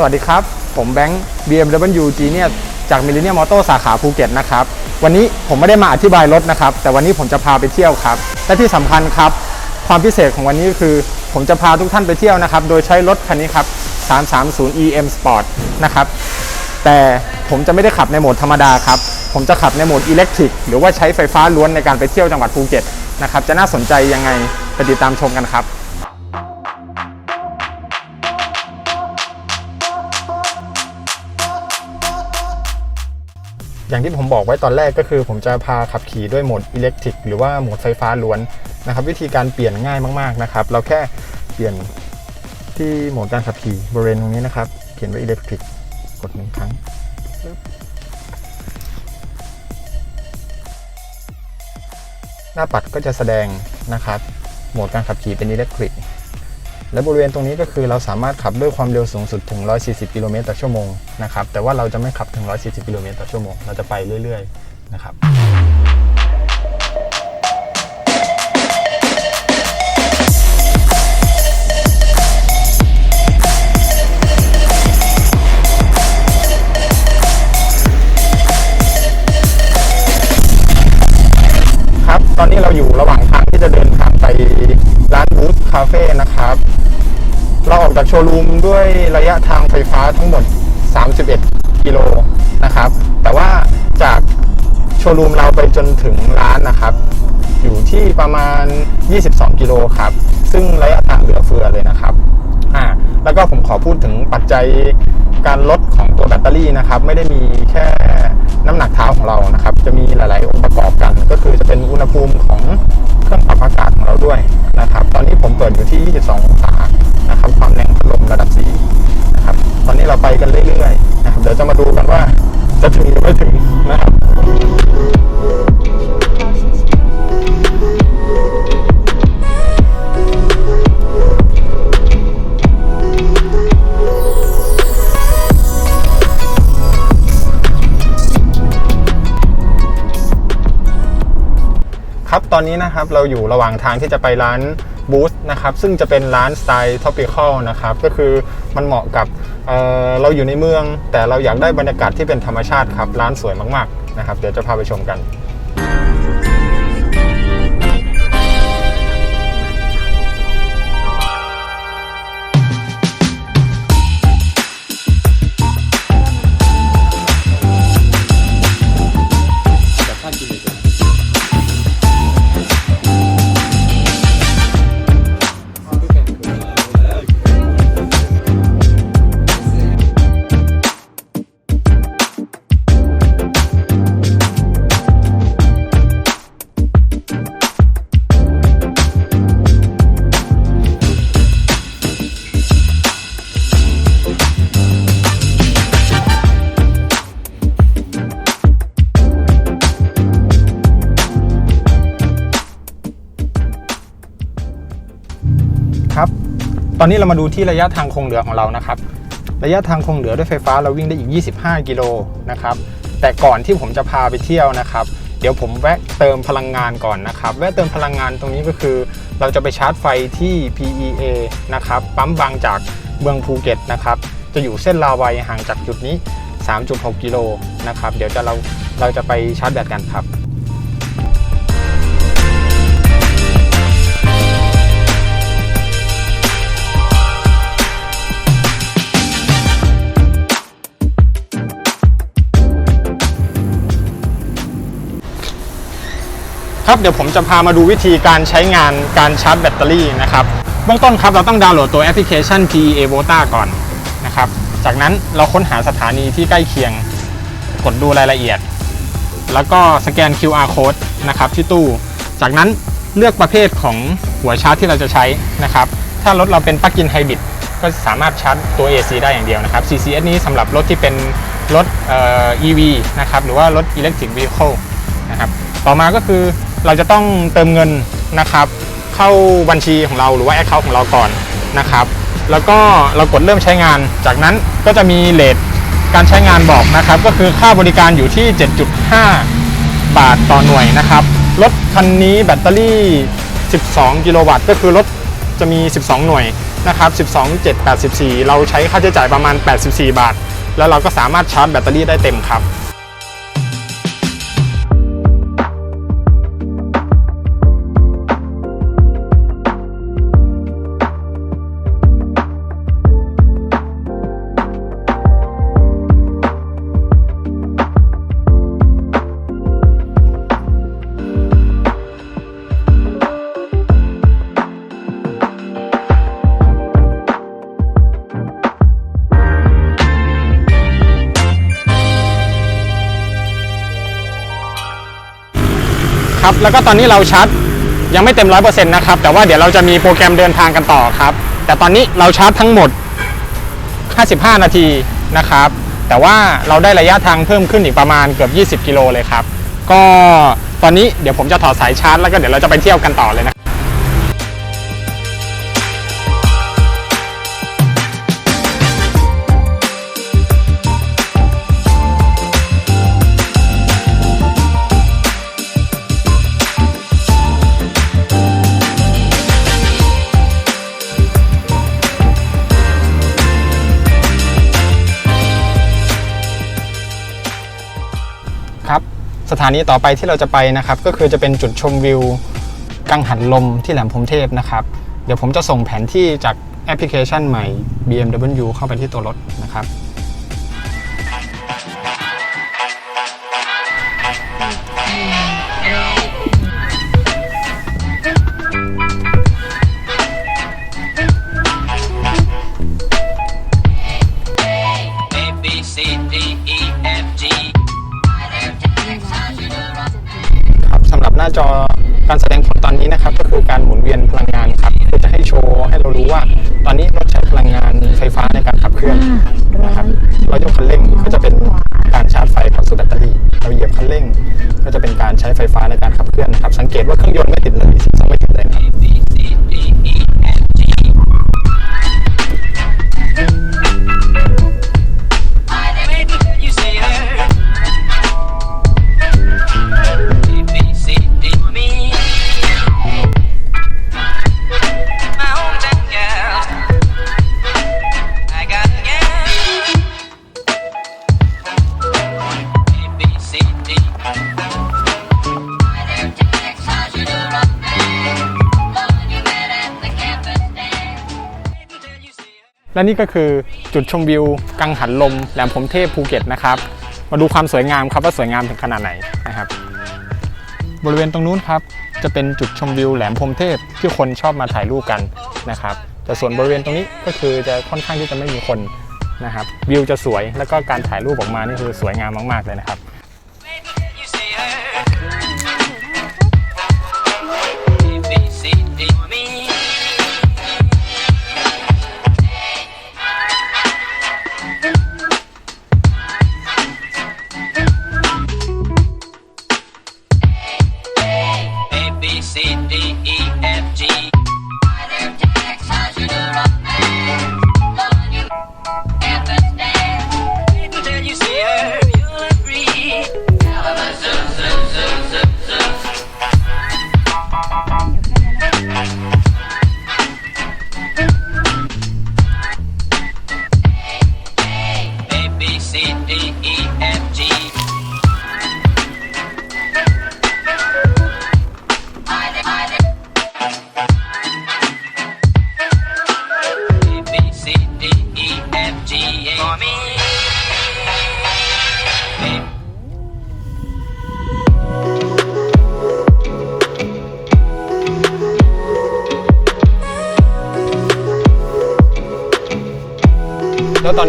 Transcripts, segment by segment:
สวัสดีครับ ผมแบงค์ BMW Genius จาก Millennium Auto สาขาภูเก็ตนะครับ วันนี้ผมไม่ได้มาอธิบายรถนะครับ แต่วันนี้ผมจะพาไปเที่ยวครับ และที่สำคัญครับ ความพิเศษของวันนี้ก็คือ ผมจะพาทุกท่านไปเที่ยวนะครับ โดยใช้รถคันนี้ครับ 330 EM Sport นะครับ แต่ผมจะไม่ได้ขับในโหมดธรรมดาครับ ผมจะขับในโหมดอิเล็กทริกหรือว่าใช้ไฟฟ้าล้วนในการไปเที่ยวจังหวัดภูเก็ตนะครับ จะน่าสนใจยังไงไปติดตามชมกันครับ อย่างที่ผมบอกไว้ตอนแรกก็คือ ผมจะพาขับขี่ด้วยโหมดอิเล็กทริกหรือว่าโหมดไฟฟ้าล้วนนะครับ วิธีการเปลี่ยนง่ายมากๆนะครับ เราแค่เปลี่ยนที่โหมดการขับขี่บริเวณตรงนี้นะครับ เขียนว่าอิเล็กทริกกดหนึ่งครั้งหน้าปัดก็จะแสดงนะครับ โหมดการขับขี่เป็นอิเล็กทริก และบริเวณตรงนี้ก็คือเราสามารถขับด้วยความเร็วสูงสุดถึง 140 กิโลเมตรต่อชั่วโมงนะครับแต่ว่าเราจะไม่ขับถึง 140 กิโลเมตรต่อชั่วโมงเราจะไปเรื่อยๆนะครับ จากโชว์รูมด้วยระยะทางไฟฟ้าทั้งหมด 31 กิโลนะครับ แต่ว่าจากโชว์รูมเราไปจนถึงร้านนะครับ อยู่ที่ประมาณ 22 กิโลครับ ซึ่งระยะทางเหลือเฟือเลยนะครับอ่าแล้วก็ผมขอพูดถึงปัจจัยการลดของตัวแบตเตอรี่นะครับ ไม่ได้มีแค่ อนนี้นะครับเราอยู่ระหว่างทางที่จะไปร้านบูธนะครับซึ่งจะเป็นร้านสไตล์ท็อปิคอลนะครับก็คือมันเหมาะกับเเราอยู่ในเมือง แต่เราอยากได้บรรยากาศที่เป็นธรรมชาติครับร้านสวยมากๆนะครับเดี๋ยวจะพาไปชมกัน ตอนนี้เรามาดูที่ระยะทางคงเหลือของเรานะครับ ระยะทางคงเหลือด้วยไฟฟ้าเราวิ่งได้อีก 25 กิโลนะครับ แต่ก่อนที่ผมจะพาไปเที่ยวนะครับ เดี๋ยวผมแวะเติมพลังงานก่อนนะครับ แวะเติมพลังงานตรงนี้ก็คือ เราจะไปชาร์จไฟที่ PEA นะครับ ปั๊มบางจากเมืองภูเก็ตนะครับ จะอยู่เส้นลาวัยห่างจากจุดนี้ 3.6 กิโลนะครับ เดี๋ยวจะเราเราจะไปชาร์จแบตกันครับ ครับเดี๋ยวผมจะพามาดูวิธีการใช้งานการชาร์จแบตเตอรี่นะครับเบื้องต้นครับเราต้องดาวน์โหลดตัวแอปพลิเคชัน PEA Vota ก่อนนะครับจากนั้นเราค้นหาสถานีที่ใกล้เคียงกดดูรายละเอียด แล้วก็สแกน QR code นะครับที่ตู้ จากนั้นเลือกประเภทของหัวชาร์จที่เราจะใช้นะครับถ้ารถเราเป็นปลั๊กอินไฮบริดก็สามารถชาร์จตัว AC ได้อย่างเดียวนะครับ CCS นี้สำหรับรถที่เป็นรถ EV นะครับหรือว่ารถ Electric Vehicle นะครับต่อมาก็คือ เราจะต้องเติมเงินนะครับ เข้าบัญชีของเราหรือว่า Account ของเราก่อนนะครับ แล้วก็เรากดเริ่มใช้งาน จากนั้นก็จะมีเลทการใช้งานบอกนะครับ ก็คือค่าบริการอยู่ที่ 7.5 บาทต่อหน่วยนะครับรถคันนี้แบตเตอรี่ 12 กิโลวัตต์ ก็คือรถจะมี 12 หน่วยนะครับ 12.784 เราใช้ค่าใช้จ่ายประมาณ 84 บาท แล้วเราก็สามารถชาร์จแบตเตอรี่ได้เต็มครับ ครับ แล้วก็ตอนนี้เราชาร์จยังไม่เต็มร้อยเนะครับ แต่ว่าเดี๋ยวเราจะมีโปรแกรมเดินทางกันต่อครับ แต่ตอนนี้เราชาร์จทั้งหมด 55 นาทีนะครับ แต่ว่าเราได้ระยะทางเพิ่มขึ้นอีกประมาณเกือบ 20 กิโลเลยครับ ก็ตอนนี้เดี๋ยวผมจะถอดสายชาร์จแล้วก็เดี๋ยวเราจะไปเที่ยวกันต่อเลยนะ สถานีต่อไปที่เราจะไปนะครับ ก็คือจะเป็นจุดชมวิวกังหันลมที่แหลมพรมเทพนะครับ เดี๋ยวผมจะส่งแผนที่จากแอปพลิเคชันใหม่ BMW เข้าไปที่ตัวรถนะครับ หรับหน้าจอการแสดงผลตอนนี้นะครับ ก็คือการหมุนเวียนพลังงานครับเพื่อจะให้โชว์ให้เรารู้ว่า ตอนนี้รถใช้พลังงานไฟฟ้าในการขับเคลื่อนนะครับเรายกคันเร่งก็จะเป็นการชาร์จไฟเข้าสู่แบตเตอรี่ เราเหยียบคันเร่ง ก็จะเป็นการใช้ไฟฟ้าในการขับเคลื่อนนะครับ สังเกตว่าเครื่องยนต์ไม่ติดเลยซีซังไม่ติดเลย และนี่ก็คือจุดชมวิว กังหันลมแหลมพรมเทพภูเก็ตนะครับ มาดูความสวยงามครับว่าสวยงามถึงขนาดไหนนะครับ บริเวณตรงนู้นครับ จะเป็นจุดชมวิวแหลมพรมเทพที่คนชอบมาถ่ายรูปกันนะครับ แต่ส่วนบริเวณตรงนี้ก็คือจะค่อนข้างที่จะไม่มีคนนะครับ วิวจะสวยแล้วก็การถ่ายรูปออกมานี่คือสวยงามมาก ๆเลยนะครับ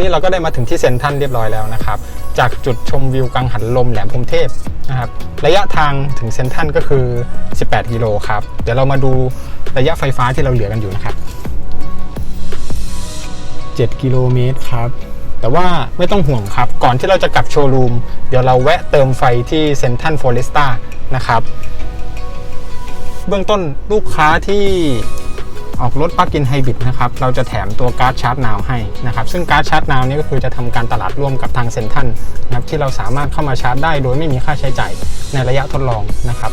นี้เราก็ได้มาถึงที่เซ็นทรัลเรียบร้อยแล้วนะครับ จากจุดชมวิวกังหันลมแหลมพรมเทพนะครับระยะทางถึงเซ็นทรัลก็คือ 18 กิโลครับเดี๋ยวเรามาดูระยะไฟฟ้าที่เราเหลือกันอยู่นะครับ 7 กิโลเมตรครับแต่ว่าไม่ต้องห่วงครับ ก่อนที่เราจะกลับโชว์รูม เดี๋ยวเราแวะเติมไฟที่เซนทรัลฟอเรสตานะครับ เบื้องต้นลูกค้าที่ ออกรถปลั๊กอินไฮบริดนะครับเราจะแถมตัวการ์ดชาร์จนาวให้นะครับซึ่งการ์ดชาร์จนาวนี้ก็คือจะทำการตลาดร่วมกับทางเซ็นทันนะครับที่เราสามารถเข้ามาชาร์จได้โดยไม่มีค่าใช้จ่ายในระยะทดลองนะครับ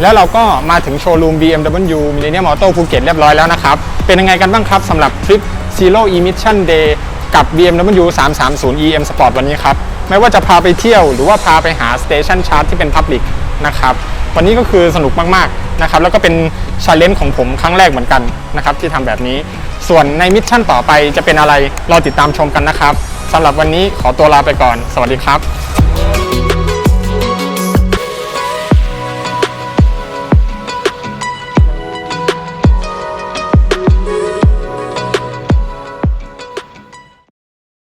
แล้วเราก็มาถึงโชว์รูม BMW Millennium Auto ภูเก็ตเรียบร้อยแล้วนะครับ เป็นยังไงกันบ้างครับสำหรับทริป Zero Emission Day กับ BMW 330 EM Sport วันนี้ครับ ไม่ว่าจะพาไปเที่ยวหรือว่าพาไปหา Station Charge ที่เป็น Public นะครับ วันนี้ก็คือสนุกมากๆนะครับ แล้วก็เป็นชาเลนจ์ของผมครั้งแรกเหมือนกันนะครับ ที่ทำแบบนี้ ส่วนในมิชชั่นต่อไปจะเป็นอะไรรอติดตามชมกันนะครับสำหรับวันนี้ขอตัวลาไปก่อน สวัสดีครับ